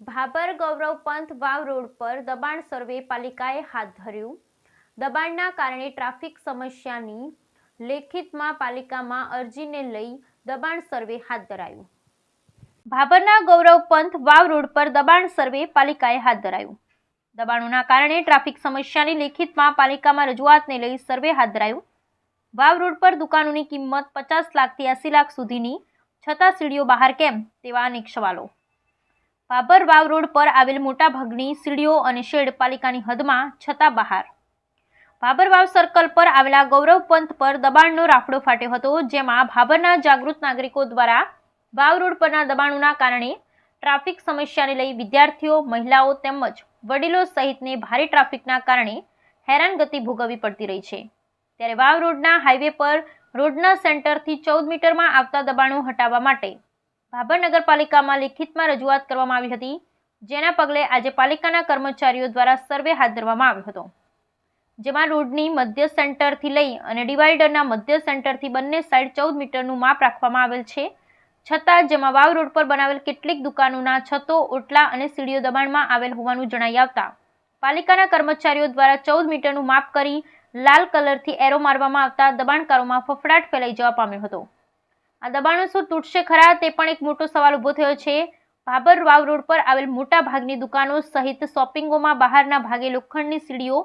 ભાભર ગૌરવ પંથ વાવ રોડ પર દબાણ સર્વે પાલિકાએ હાથ ધર્યું. દબાણના કારણે ટ્રાફિક સમસ્યાની લેખિતમાં પાલિકામાં અરજીને લઈ દબાણ સર્વે હાથ ધરાયું. ભાભરના ગૌરવ પંથ વાવ રોડ પર દબાણ સર્વે પાલિકાએ હાથ ધરાયું. દબાણોના કારણે ટ્રાફિક સમસ્યાની લેખિતમાં પાલિકામાં રજૂઆતને લઈ સર્વે હાથ ધરાયું. વાવ રોડ પર દુકાનોની કિંમત પચાસ લાખથી એસી લાખ સુધીની, છતાં સીડીઓ બહાર કેમ? તેવા અનેક સવાલો. ભાભર વાવ રોડ પર આવેલ મોટાભાગની સીડીઓ અને શેડ પાલિકાની હદમાં છતાં બહાર. ભાભર વાવ સર્કલ પર આવેલા ગૌરવ પંથ પર દબાણનો રાફડો ફાટ્યો હતો, જેમાં ભાભરના જાગૃત નાગરિકો દ્વારા વાવ રોડ પરના દબાણોના કારણે ટ્રાફિક સમસ્યાને લઈ વિદ્યાર્થીઓ, મહિલાઓ તેમજ વડીલો સહિતને ભારે ટ્રાફિકના કારણે હેરાનગતિ ભોગવવી પડતી રહી છે. ત્યારે વાવ રોડના હાઈવે પર રોડના સેન્ટરથી ચૌદ મીટરમાં આવતા દબાણો હટાવવા માટે ભાભર નગરપાલિકામાં લિખિતમાં રજૂઆત કરવામાં આવી હતી, જેના પગલે આજે પાલિકાના કર્મચારીઓ દ્વારા સર્વે હાથ ધરવામાં આવ્યો હતો. જેમાં રોડની મધ્ય સેન્ટરથી લઈ અને ડિવાઈડરના મધ્ય સેન્ટરથી બંને સાઈડ ચૌદ મીટરનું માપ રાખવામાં આવેલ છે, છતાં જેમાં વાવ રોડ પર બનાવેલ કેટલીક દુકાનોના છતો, ઓટલા અને સીડીઓ દબાણમાં આવેલ હોવાનું જણાઈ આવતા પાલિકાના કર્મચારીઓ દ્વારા ચૌદ મીટરનું માપ કરી લાલ કલરથી એરો મારવામાં આવતા દબાણકારોમાં ફફડાટ ફેલાઈ જવા પામ્યો હતો. આ દબાણો શું તૂટશે ખરા? તે પણ એક મોટો સવાલ ઊભો થયો છે. ભાભર વાવ રોડ પર આવેલ મોટા ભાગની દુકાનો સહિત શોપિંગોમાં બહારના ભાગે લોખંડની સીડીઓ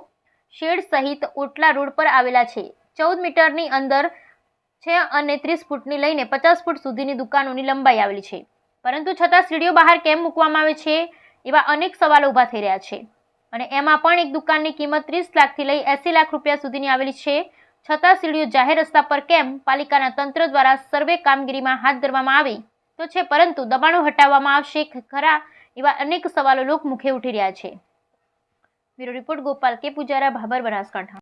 શેડ સહિત ઓટલા રોડ પર આવેલા છે. ચૌદ મીટરની અંદર છે અને ત્રીસ ફૂટની લઈને પચાસ ફૂટ સુધીની દુકાનોની લંબાઈ આવેલી છે. પરંતુ છતાં સીડીઓ બહાર કેમ મૂકવામાં આવે છે? એવા અનેક સવાલો ઊભા થઈ રહ્યા છે. અને એમાં પણ એક દુકાનની કિંમત ત્રીસ લાખથી લઈ એંસી લાખ રૂપિયા સુધીની આવેલી છે. છતાં સીડીઓ જાહેર રસ્તા પર કેમ પાલિકાના તંત્ર દ્વારા સર્વે કામગીરીમાં હાથ ધરવામાં આવી? તો છે, પરંતુ દબાણો હટાવવામાં આવશે ખરા એવા અનેક સવાલો લોકમુખે ઉઠી રહ્યા છે. બ્યુરો રિપોર્ટ, ગોપાલ કે. પૂજારા, ભાભર, બનાસકાંઠા.